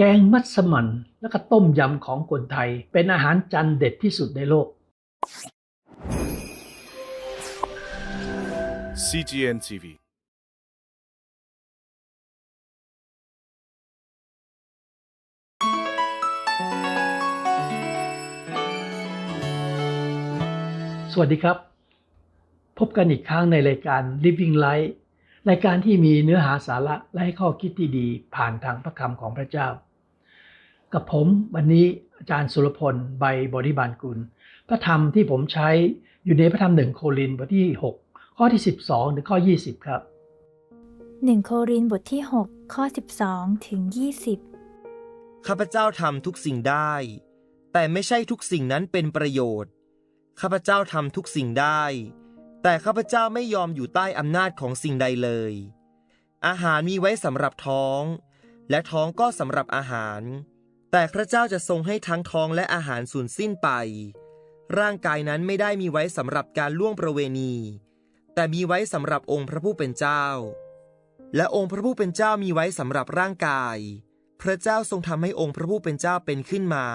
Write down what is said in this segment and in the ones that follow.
แกงมัสมั่นและก็ต้มยำของคนไทย เป็นอาหารจานเด็ดที่สุดในโลก CGN TV สวัสดีครับ พบกันอีกครั้งในรายการ Living Light รายการที่มีเนื้อหาสาระและให้ข้อคิดที่ดีผ่านทางพระคำของพระเจ้า กับผมวันนี้อาจารย์สุรพลใบบริบาลกุล พระธรรมที่ผมใช้อยู่ในพระธรรมหนึ่งโครินธ์บทที่ 6 ข้อที่ 12 ถึงข้อ 20 ครับ 1 โครินธ์บทที่ 6 ข้อ 12 ถึง 20 ข้าพเจ้าทำทุกสิ่งได้ แต่ไม่ใช่ทุกสิ่งนั้นเป็นประโยชน์ ข้าพเจ้าทำทุกสิ่งได้ แต่ข้าพเจ้าไม่ยอมอยู่ใต้อำนาจของสิ่งใดเลย อาหารมีไว้สำหรับท้อง และท้องก็สำหรับอาหาร แต่พระเจ้าจะทรงให้ทั้งท้องและอาหารสูญสิ้นไป ร่างกายนั้นไม่ได้มีไว้สำหรับการล่วงประเวณี แต่มีไว้สำหรับองค์พระผู้เป็นเจ้า และองค์พระผู้เป็นเจ้ามีไว้สำหรับร่างกาย พระเจ้าทรงทำให้องค์พระผู้เป็นเจ้าเป็นขึ้นมา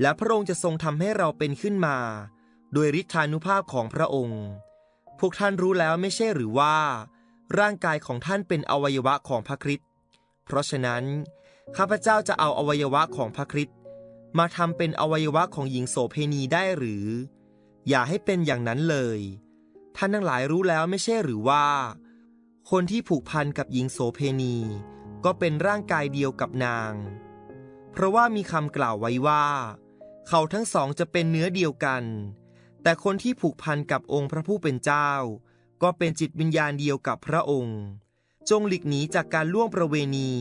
และพระองค์จะทรงทำให้เราเป็นขึ้นมา โดยฤทธานุภาพของพระองค์ พวกท่านรู้แล้วไม่ใช่หรือว่า ร่างกายของท่านเป็นอวัยวะของพระคริสต์เพราะฉะนั้น ข้าพเจ้าจะเอาอวัยวะของพระคริสต์มาทำเป็นอวัยวะของหญิงโสเพณีได้หรือ อย่าให้เป็นอย่างนั้นเลย ท่านทั้งหลายรู้แล้วไม่ใช่หรือว่า คนที่ผูกพันกับหญิงโสเพณี ก็เป็นร่างกายเดียวกับนาง เพราะว่ามีคำกล่าวไว้ว่า เขาทั้งสองจะเป็นเนื้อเดียวกัน แต่คนที่ผูกพันกับองค์พระผู้เป็นเจ้า ก็เป็นจิตวิญญาณเดียวกับพระองค์ จงหลีกหนีจากการล่วงประเวณี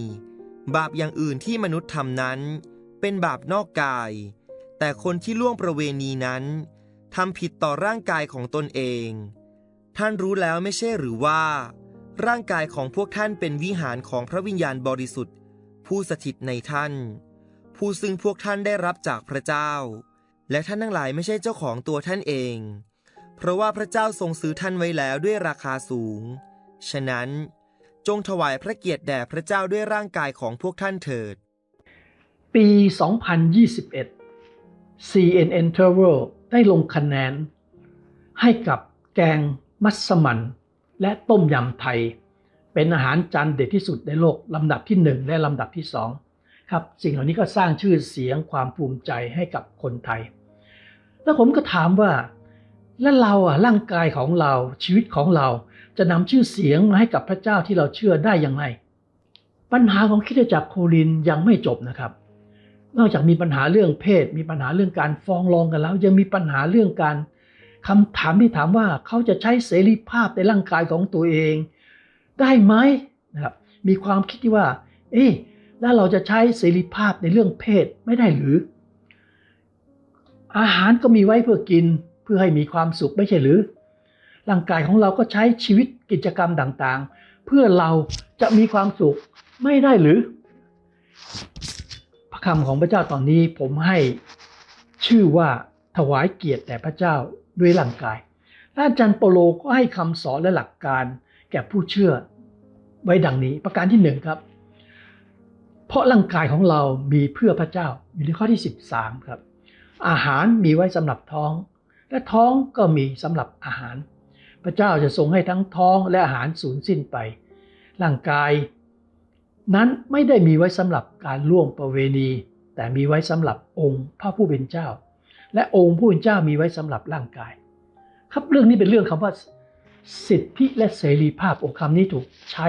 บาปอย่างอื่นที่มนุษย์ทำนั้น เป็นบาปนอกกาย แต่คนที่ล่วงประเวณีนั้นทำผิดต่อร่างกายของตนเอง ท่านรู้แล้วไม่ใช่หรือว่า ร่างกายของพวกท่านเป็นวิหารของพระวิญญาณบริสุทธิ์ ผู้สถิตในท่าน ผู้ซึ่งพวกท่านได้รับจากพระเจ้า และท่านทั้งหลายไม่ใช่เจ้าของตัวท่านเอง เพราะว่าพระเจ้าทรงซื้อท่านไว้แล้วด้วยราคาสูง ฉะนั้น จงถวายพระเกียรติแด่พระเจ้าด้วยร่างกายของพวกท่านเถิด ปี 2021 CNN Travel ได้ลงคะแนน ให้กับแกงมัสมั่นและต้มยำไทย เป็นอาหารจานเด็ดที่สุดในโลกลำดับที่ 1 และลำดับที่ 2 ครับ สิ่งเหล่านี้ก็สร้างชื่อเสียงความภูมิใจให้กับคนไทย แล้วผมก็ถามว่า แล้วเราอะร่างกายของเราชีวิตของเรา จะนำชื่อเสียงมาให้กับพระเจ้าที่เราเชื่อได้อย่างไร ปัญหาของคริสตจักรโครินยังไม่จบนะครับ นอกจากมีปัญหาเรื่องเพศ มีปัญหาเรื่องการฟ้องร้องกันแล้ว ยังมีปัญหาเรื่องการคำถามที่ถามว่าเขาจะใช้เสรีภาพในร่างกายของตัวเอง ได้ไหมนะครับมีความคิดที่ว่า เอ๊ะแล้วเราจะใช้เสรีภาพในเรื่องเพศไม่ได้หรือ อาหารก็มีไว้เพื่อกินเพื่อให้มีความสุขไม่ใช่หรือ ร่างกายของเราก็ใช้ชีวิตกิจกรรมต่างๆ เพื่อเราจะมีความสุขไม่ได้หรือ พระคำของพระเจ้าตอนนี้ผมให้ชื่อว่าถวายเกียรติแด่พระเจ้าด้วยร่างกายอาจารย์โปโลก็ให้คำสอนและหลักการแก่ผู้เชื่อไว้ดังนี้ ประการที่หนึ่งครับ เพราะร่างกายของเรามีเพื่อพระเจ้าอยู่ในข้อที่ 13 ครับ อาหารมีไว้สำหรับท้อง และท้องก็มีสำหรับอาหาร พระเจ้าจะทรงให้ทั้งท้องและอาหารสูญสิ้นไป ร่างกาย นั้นไม่ได้มีไว้สำหรับการล่วงประเวณี แต่มีไว้สำหรับองค์พระผู้เป็นเจ้า และองค์ผู้เป็นเจ้ามีไว้สำหรับร่างกาย ครับเรื่องนี้เป็นเรื่องคำว่าสิทธิและเสรีภาพโอคำนี้ถูกใช้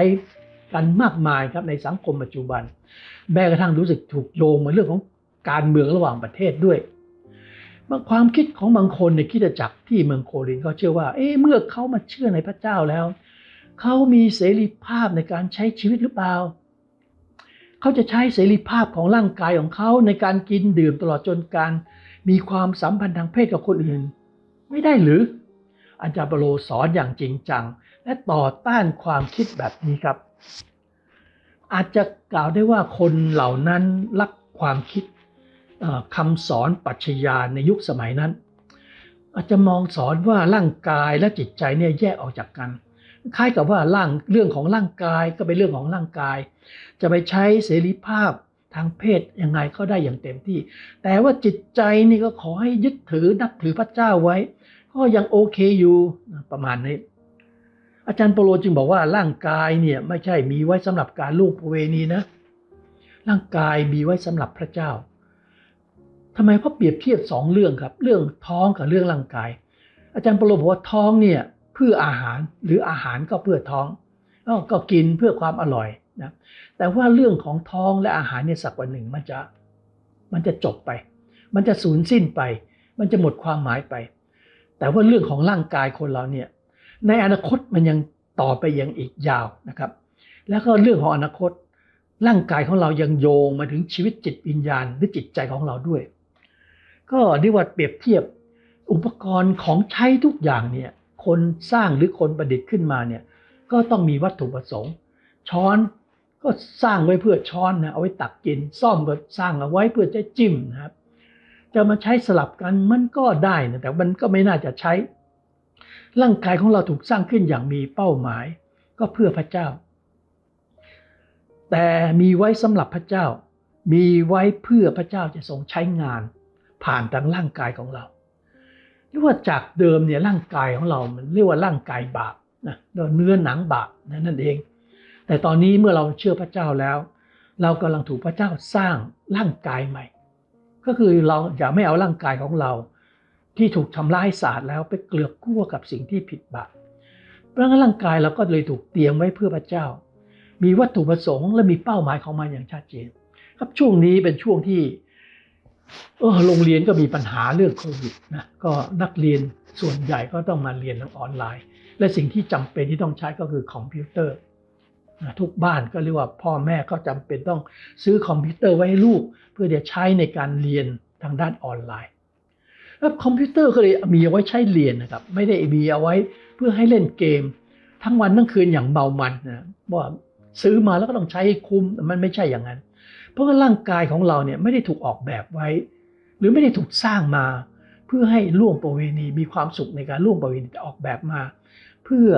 กันมากมายครับในสังคมปัจจุบัน แม้กระทั่งรู้สึกถูกโยงมาเรื่องของการเมืองระหว่างประเทศด้วย ความคิดของบางคนในคิดจักรที่เมืองโครินเขาเชื่อว่า เอ๊ะเมื่อเขามาเชื่อในพระเจ้าแล้ว เขามีเสรีภาพในการใช้ชีวิตหรือเปล่า เขาจะใช้เสรีภาพของร่างกายของเขาในการกินดื่มตลอดจนการมีความสัมพันธ์ทางเพศกับคนอื่น ไม่ได้หรืออาจารย์เปโลสอนอย่างจริงจัง และต่อต้านความคิดแบบนี้ครับ อาจจะกล่าวได้ว่าคนเหล่านั้นรับความคิด คำสอนปรัชญาในยุคสมัยนั้น อาจจะมองสอนว่าร่างกายและจิตใจเนี่ยแยกออกจากกัน คล้ายกับว่าร่างเรื่องของร่างกายก็เป็นเรื่องของร่างกาย จะไปใช้เสรีภาพทางเพศยังไงก็ได้อย่างเต็มที่ แต่ว่าจิตใจนี่ก็ขอให้ยึดถือนับถือพระเจ้าไว้ ก็ยังโอเคอยู่ประมาณนี้ อาจารย์โปโลจึงบอกว่าร่างกายเนี่ยไม่ใช่มีไว้สำหรับการลูกประเวณีนะ ร่างกายมีไว้สำหรับพระเจ้า ทำไมเพราะเปรียบเทียบสองเรื่องครับ เรื่องท้องกับเรื่องร่างกาย อาจารย์โปโลบอกว่าท้องเนี่ยเพื่ออาหารหรืออาหารก็เพื่อท้องอ้าวก็กินเพื่อความอร่อยนะแต่ว่าเรื่องของท้องและอาหารเนี่ยสักวันหนึ่งมันจะมันจะจบไป มันจะสูญสิ้นไป มันจะหมดความหมายไป แต่ว่าเรื่องของร่างกายคนเราเนี่ยในอนาคตมันยังต่อไปยังอีกยาวนะครับ แล้วก็เรื่องของอนาคตร่างกายของเรายังโยงมาถึงชีวิตจิตวิญญาณหรือจิตใจของเราด้วย ก็เรียกว่าเปรียบเทียบอุปกรณ์ของใช้ทุกอย่างเนี่ยคนสร้างหรือคนประดิษฐ์ขึ้นมาเนี่ยก็ต้องมีวัตถุประสงค์ ช้อนก็สร้างไว้เพื่อช้อนนะเอาไว้ตักกินซ่อมก็สร้างเอาไว้เพื่อจะจิ้มนะครับ จะมาใช้สลับกันมันก็ได้นะแต่มันก็ไม่น่าจะใช้ ร่างกายของเราถูกสร้างขึ้นอย่างมีเป้าหมาย ก็เพื่อพระเจ้า แต่มีไว้สำหรับพระเจ้า มีไว้เพื่อพระเจ้าจะทรงใช้งาน ผ่านทางร่างกายของเราเรียกว่าจากเดิมเนี่ยร่างกายของเรามันเรียกว่าร่างกายบาปนะเนื้อหนังบาปนั่นเอง แต่ตอนนี้เมื่อเราเชื่อพระเจ้าแล้ว เรากำลังถูกพระเจ้าสร้างร่างกายใหม่ ก็คือเราอย่าไม่เอาร่างกายของเรา ที่ถูกทำร้ายศาสตร์แล้วไปเกลือกกลัวกับสิ่งที่ผิดบาปเพราะงั้นร่างกายเราก็เลยถูกเตรียมไว้เพื่อพระเจ้า มีวัตถุประสงค์และมีเป้าหมายของมันอย่างชัดเจน ครับช่วงนี้เป็นช่วงที่ เออโรงเรียนก็มีปัญหาเรื่องโควิดนะก็นักเรียนส่วนใหญ่ก็ต้องมาเรียนทางออนไลน์ และสิ่งที่จำเป็นที่ต้องใช้ก็คือคอมพิวเตอร์นะทุกบ้านก็เรียกว่าพ่อแม่ก็จำเป็นต้องซื้อคอมพิวเตอร์ไว้ให้ลูก เพื่อจะใช้ในการเรียนทางด้านออนไลน์แล้วคอมพิวเตอร์ก็เลยมีเอาไว้ใช้เรียนนะครับ ไม่ได้มีเอาไว้เพื่อให้เล่นเกม ทั้งวันทั้งคืนอย่างเมามันนะว่าซื้อมาแล้วก็ต้องใช้ให้คุ้มมันไม่ใช่อย่างนั้น เพราะว่าร่างกายของเราเนี่ยไม่ได้ถูกออกแบบไว้ หรือไม่ได้ถูกสร้างมา เพื่อให้ร่วมประเวณีมีความสุขในการร่วมประเวณีแต่ออกแบบมา เพื่อ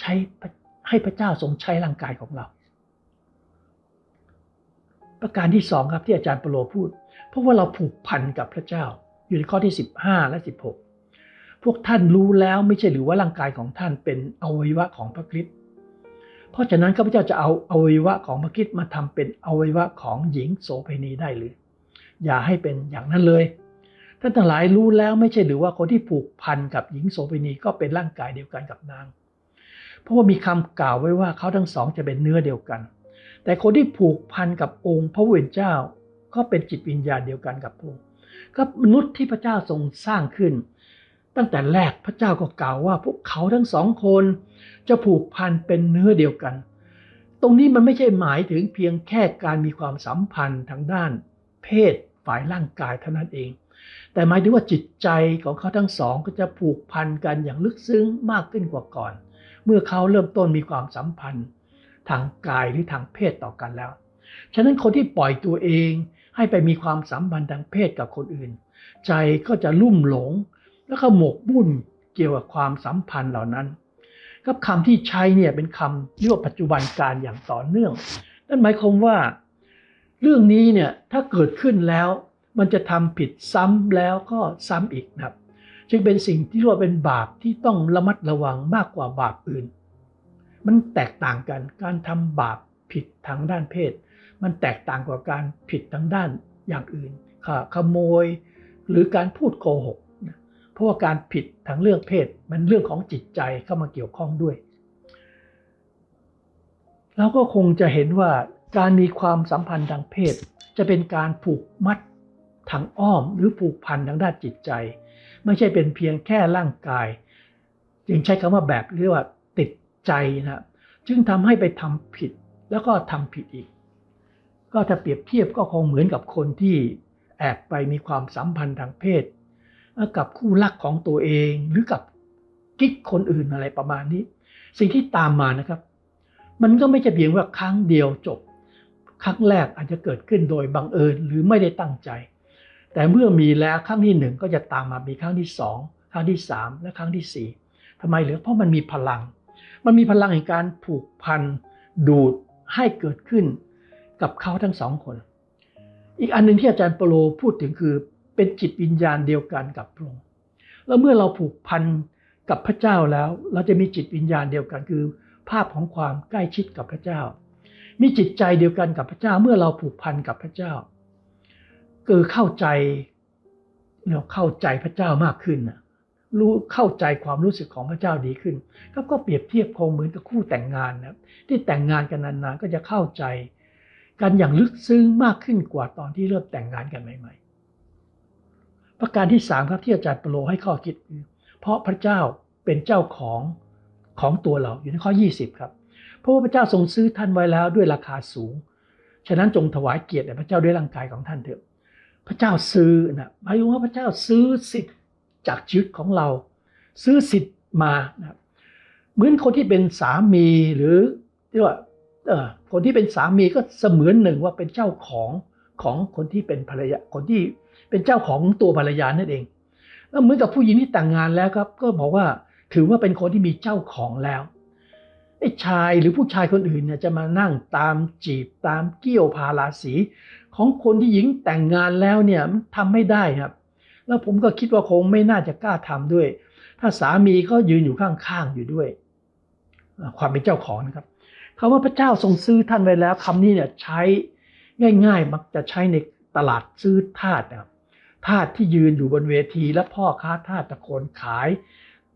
ใช้ให้พระเจ้าทรงใช้ร่างกายของเรา ประการที่สองครับที่อาจารย์ปโลพูด เพราะว่าเราผูกพันกับพระเจ้า อยู่ในข้อที่ 15 และ 16 พวกท่านรู้แล้วไม่ใช่หรือว่าร่างกายของท่านเป็นอวัยวะของพระคริสต์ เพราะฉะนั้นข้าพเจ้าจะเอาอวัยวะของพระคริสต์มาทำเป็นอวัยวะของหญิงโสเภณีได้หรือ อย่าให้เป็นอย่างนั้นเลย ท่านทั้งหลายรู้แล้วไม่ใช่หรือว่าคนที่ผูกพันกับหญิงโสเภณีก็เป็นร่างกายเดียวกันกับนาง เพราะว่ามีคำกล่าวไว้ว่าเขาทั้งสองจะเป็นเนื้อเดียวกัน แต่คนที่ผูกพันกับองค์พระเวทเจ้า ก็เป็นจิตวิญญาณเดียวกันกับพระองค์ก็มนุษย์ที่พระเจ้าทรงสร้างขึ้น ตั้งแต่แรกพระเจ้าก็กล่าวว่าพวกเขาทั้งสองคนจะผูกพันเป็นเนื้อเดียวกัน ตรงนี้มันไม่ใช่หมายถึงเพียงแค่การมีความสัมพันธ์ทางด้าน เพศฝ่ายร่างกายเท่านั้นเอง แต่หมายถึงว่าจิตใจของเขาทั้งสองก็จะผูกพันกันอย่างลึกซึ้งมากขึ้นกว่าก่อน เมื่อเขาเริ่มต้นมีความสัมพันธ์ ทางกายหรือทางเพศต่อกันแล้ว ฉะนั้นคนที่ปล่อยตัวเองให้ไปมีความสัมพันธ์ทางเพศกับคนอื่น ใจก็จะลุ่มหลง แล้วก็หมกมุ่นเกี่ยวกับความสัมพันธ์เหล่านั้นครับคำที่ใช้เนี่ยเป็นคำเรียกว่าปัจจุบันการอย่างต่อเนื่อง นั่นหมายความว่า เรื่องนี้เนี่ยถ้าเกิดขึ้นแล้ว มันจะทำผิดซ้ำแล้วก็ซ้ำอีกนะครับ จึงเป็นสิ่งที่เรียกว่าเป็นบาปที่ต้องระมัดระวังมากกว่าบาปอื่น มันแตกต่างกันการทำบาปผิดทางด้านเพศ มันแตกต่างกว่าการผิดทางด้านอย่างอื่นค่ะขโมย หรือการพูดโกหก เพราะว่าการผิดทางเรื่องเพศมันเรื่องของจิตใจเข้ามาเกี่ยวข้องด้วยเราก็คงจะเห็นว่าการมีความสัมพันธ์ทางเพศ จะเป็นการผูกมัดทางอ้อมหรือผูกพันทางด้านจิตใจ ไม่ใช่เป็นเพียงแค่ร่างกายยังใช้คำว่าแบบเรียกว่าติดใจนะจึงทำให้ไปทำผิดแล้วก็ทำผิดอีก ก็ถ้าเปรียบเทียบก็คงเหมือนกับคนที่แอบไปมีความสัมพันธ์ทางเพศ กับคู่รักของตัวเองหรือกับกิ๊กคนอื่นอะไรประมาณนี้ สิ่งที่ตามมานะครับ มันก็ไม่จะเพียงว่าครั้งเดียวจบ ครั้งแรกอาจจะเกิดขึ้นโดยบังเอิญหรือไม่ได้ตั้งใจ แต่เมื่อมีแล้วครั้งที่หนึ่งก็จะตามมามีครั้งที่สองครั้งที่สามและครั้งที่สี่ทำไมเหรือเพราะมันมีพลัง มันมีพลังแห่งการผูกพันดูดให้เกิดขึ้นกับเขาทั้งสองคน อีกอันหนึ่งที่อาจารย์เปโลพูดถึงคือ เป็นจิตวิญญาณเดียวกันกับพระองค์แล้วเมื่อเราผูกพันกับพระเจ้าแล้ว เราจะมีจิตวิญญาณเดียวกันคือ ภาพของความใกล้ชิดกับพระเจ้า มีจิตใจเดียวกันกับพระเจ้าเมื่อเราผูกพันกับพระเจ้าคือเข้าใจเราเข้าใจพระเจ้ามากขึ้นรู้เข้าใจความรู้สึกของพระเจ้าดีขึ้นก็ก็เปรียบเทียบคงเหมือนกับคู่แต่งงานนะที่แต่งงานกันนานๆก็จะเข้าใจ กันอย่างลึกซึ้งมากขึ้นกว่าตอนที่เริ่มแต่งงานกันใหม่ ๆ ประการที่สามครับที่อาจารย์เปโลให้ข้อคิดคือเพราะพระเจ้าเป็นเจ้าของของตัวเราอยู่ในข้อ 20 ครับ เพราะว่าพระเจ้าทรงซื้อท่านไว้แล้วด้วยราคาสูง ฉะนั้นจงถวายเกียรติแด่พระเจ้าด้วยร่างกายของท่านเถอะ พระเจ้าซื้อนะหมายถึงว่าพระเจ้าซื้อสิทธิ์จากชีวิตของเรา ซื้อสิทธิ์มานะครับเหมือนคนที่เป็นสามีหรือเรียกว่าเอ่อคนที่เป็นสามีก็เสมือนหนึ่งว่าเป็นเจ้าของของคนที่เป็นภรรยาคนที่ เป็นเจ้าของตัวภรรยานั่นเองแล้วเหมือนกับผู้หญิงที่แต่งงานแล้วครับ ก็บอกว่าถือว่าเป็นคนที่มีเจ้าของแล้วไอ้ชายหรือผู้ชายคนอื่นเนี่ยจะมานั่งตามจีบตามเกี่ยวพาราสีของคนที่หญิงแต่งงานแล้วเนี่ยมันทำไม่ได้ครับ แล้วผมก็คิดว่าคงไม่น่าจะกล้าทำด้วย ถ้าสามีเขายืนอยู่ข้างๆอยู่ด้วย ความเป็นเจ้าของนะครับคำว่าพระเจ้าทรงซื้อท่านไว้แล้วคำนี้เนี่ยใช้ง่ายๆ มักจะใช้ในตลาดซื้อทาสนะครับ ทาสที่ยืนอยู่บนเวที และพ่อค้าทาสตะโกนขาย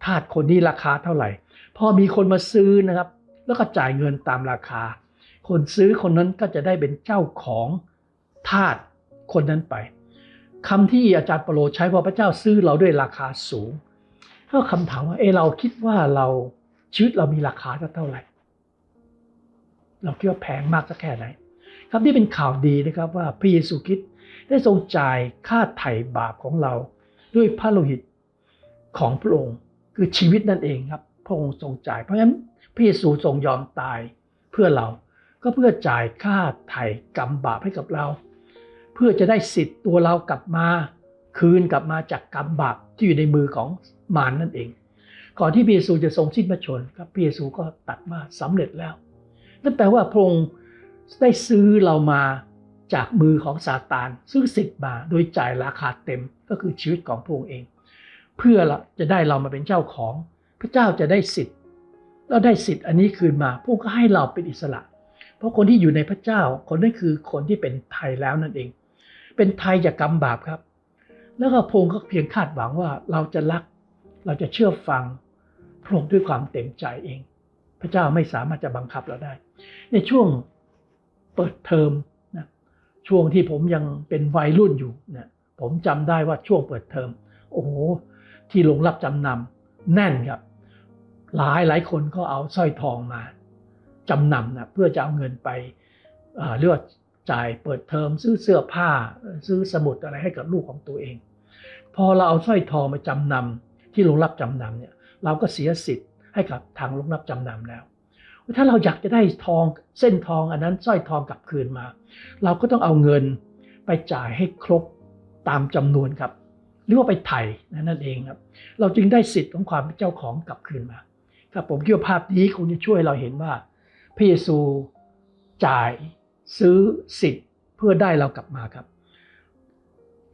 ทาสคนนี้ราคาเท่าไหร่ พอมีคนมาซื้อนะครับ แล้วก็จ่ายเงินตามราคา คนซื้อคนนั้นก็จะได้เป็นเจ้าของทาสคนนั้นไปคำที่อาจารย์ปโลใช้ว่าพระเจ้าซื้อเราด้วยราคาสูงก็คำถามว่าเออเราคิดว่าเราชีวิตเรามีราคาเท่าไหร่ เราคิดว่าแพงมากสักแค่ไหนครับนี่เป็นข่าวดีนะครับว่าพระเยซูคริสต์ ได้ทรงจ่ายค่าไถ่บาปของเรา ด้วยพระโลหิตของพระองค์คือชีวิตนั่นเองครับ พระองค์ทรงจ่ายเพราะฉะนั้นพระเยซูทรงยอมตายเพื่อเราก็เพื่อจ่ายค่าไถ่กรรมบาปให้กับเรา เพื่อจะได้สิทธิ์ตัวเรากลับมาคืนกลับมาจากกรรมบาปที่อยู่ในมือของมารนนั่นเอง ก่อนที่พระเยซูจะทรงสิ้นพระชนครับพระเยซูก็ตัดว่าสำเร็จแล้วนั่นแปลว่าพระองค์ได้ซื้อเรามา จากมือของซาตานซื้อสิทธิ์มาโดยจ่ายราคาเต็มก็คือชีวิตของพระองค์เอง เพื่อจะได้เรามาเป็นเจ้าของ พระเจ้าจะได้สิทธิ์เราได้สิทธิ์อันนี้คืนมาพระองค์ก็ให้เราเป็นอิสระ เพราะคนที่อยู่ในพระเจ้าคนนั้นคือคนที่เป็นไทยแล้วนั่นเอง เป็นไทยจากกรรมบาปครับ แล้วก็พระองค์ก็เพียงคาดหวังว่าเราจะรัก เราจะเชื่อฟังพระองค์ด้วยความเต็มใจเอง พระเจ้าไม่สามารถจะบังคับเราได้ ในช่วงเปิดเทอม ช่วงที่ผมยังเป็นวัยรุ่นอยู่นะผมจำได้ว่าช่วงเปิดเทอมโอ้โหที่โรงรับจำนำแน่นครับ หลายหลายคนก็เอาสร้อยทองมาจำนำนะเพื่อจะเอาเงินไปเอ่อกจ่ายเปิดเทอมซื้อเสื้อผ้าซื้อสมุดอะไรให้กับลูกของตัวเอง พอเราเอาสร้อยทองมาจำนำที่โรงรับจำนำเนี่ยเราก็เสียสิทธิ์ให้กับทางโรงรับจำนำแล้ว ถ้าเราอยากจะได้ทองเส้นทองอันนั้นสร้อยทองกลับคืนมา เราก็ต้องเอาเงินไปจ่ายให้ครบตามจำนวนครับ หรือว่าไปไถ่นั่นเองครับ เราจึงได้สิทธิ์ของความเป็นเจ้าของกลับคืนมาครับผมคิดว่าภาพนี้คงจะช่วยเราเห็นว่าพระเยซูจ่ายซื้อสิทธิ์เพื่อได้เรากลับมาครับ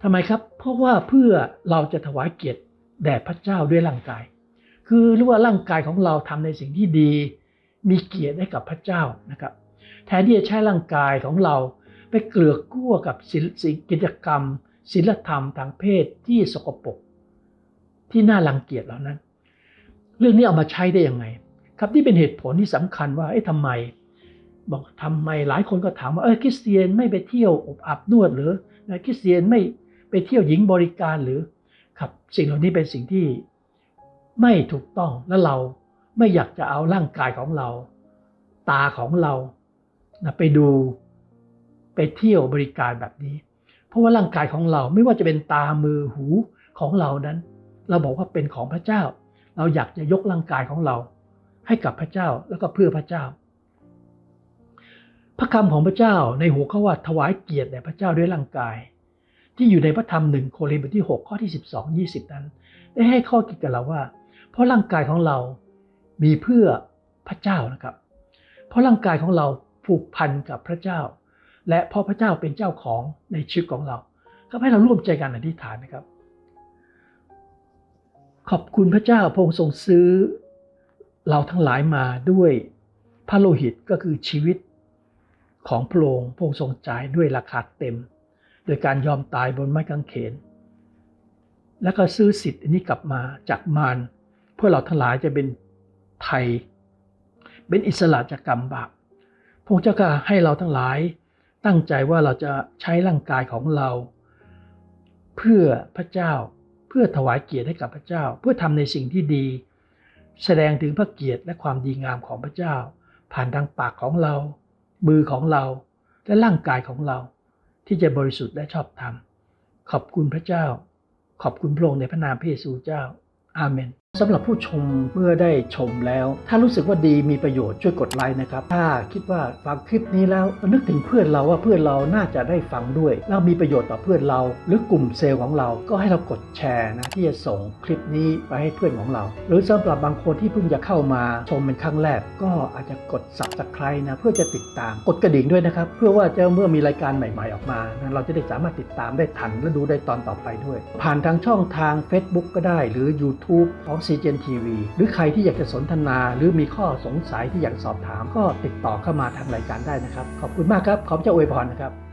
ทำไมครับ เพราะว่าเพื่อเราจะถวายเกียรติแด่พระเจ้าด้วยร่างกาย คือรู้ว่าร่างกายของเราทำในสิ่งที่ดี มีเกียรติให้กับพระเจ้านะครับ แทนที่จะใช้ร่างกายของเราไปเกลือกกลั้วกับศิลศิกิจกรรมศิลธรรมทางเพศที่สกปรกที่น่ารังเกียจเหล่านั้น เรื่องนี้เอามาใช้ได้ยังไง ครับนี่เป็นเหตุผลที่สำคัญว่าเอ๊ะทำไม บอกทำไมหลายคนก็ถามว่าเออคริสเตียนไม่ไปเที่ยวอบอาบนวดหรือนะคริสเตียนไม่ไปเที่ยวหญิงบริการหรือครับ สิ่งเหล่านี้เป็นสิ่งที่ไม่ถูกต้องและเรา ไม่อยากจะเอาร่างกายของเรา ตาของเรานะไปดูไปเที่ยวบริการแบบนี้ เพราะว่าร่างกายของเราไม่ว่าจะเป็นตามือหูของเรานั้น เราบอกว่าเป็นของพระเจ้า เราอยากจะยกร่างกายของเรา ให้กับพระเจ้าแล้วก็เพื่อพระเจ้า พระคำของพระเจ้าในหัวข้อว่าถวายเกียรติแด่พระเจ้าด้วยร่างกาย ที่อยู่ในพระธรรมหนึ่งโครินธ์บทที่ 6 ข้อที่ 12 20 นั้น ได้ให้ข้อคิดกับเราว่า เพราะร่างกายของเรา มีเพื่อพระเจ้านะครับ เพราะร่างกายของเราผูกพันกับพระเจ้า และเพราะพระเจ้าเป็นเจ้าของในชีวิตของเรา ก็ให้เราร่วมใจกันอธิษฐานนะครับ ขอบคุณพระเจ้าพระองค์ทรงซื้อ เราทั้งหลายมาด้วยพระโลหิตก็คือชีวิตของพระองค์พระองค์ทรงจ่ายด้วยราคาเต็ม โดยการยอมตายบนไม้กางเขน แล้วก็ซื้อสิทธิ์อันนี้กลับมาจากมารเพื่อเราทั้งหลายจะเป็น ไทยเป็นอิสระจากกรรมบาปพระเจ้าก็ให้เราทั้งหลายตั้งใจว่าเราจะใช้ร่างกายของเรา เพื่อพระเจ้าเพื่อถวายเกียรติให้กับพระเจ้า เพื่อทำในสิ่งที่ดี แสดงถึงพระเกียรติและความดีงามของพระเจ้า ผ่านทางปากของเรา มือของเราและร่างกายของเรา ที่จะบริสุทธิ์และชอบธรรมขอบคุณพระเจ้า ขอบคุณพระองค์ในพระนามพระเยซูเจ้า อาเมน สำหรับผู้ชมเมื่อได้ชมแล้ว ถ้ารู้สึกว่าดีมีประโยชน์ช่วยกดไลค์นะครับ ถ้าคิดว่าฟังคลิปนี้แล้วนึกถึงเพื่อนเราว่าเพื่อนเราน่าจะได้ฟังด้วย แล้วมีประโยชน์ต่อเพื่อนเรา หรือกลุ่มเซลล์ของเราก็ให้เรากดแชร์นะที่จะส่งคลิปนี้ไปให้เพื่อนของเรา หรือสำหรับบางคนที่เพิ่งจะเข้ามาชมเป็นครั้งแรกก็อาจจะกด subscribe นะเพื่อจะติดตามกดกระดิ่งด้วยนะครับ เพื่อว่าจะเมื่อมีรายการใหม่ ๆออกมานะเราจะได้สามารถติดตามได้ทันและดูได้ตอนต่อไปด้วย ผ่านทางช่องทาง Facebook ก็ได้ หรือ YouTube ของซีเจนทีวีหรือใครที่อยากจะสนทนา หรือมีข้อสงสัยที่อยากสอบถาม ก็ติดต่อเข้ามาทางรายการได้นะครับ ขอบคุณมากครับ ขอบเจ้าอวยพรนะครับ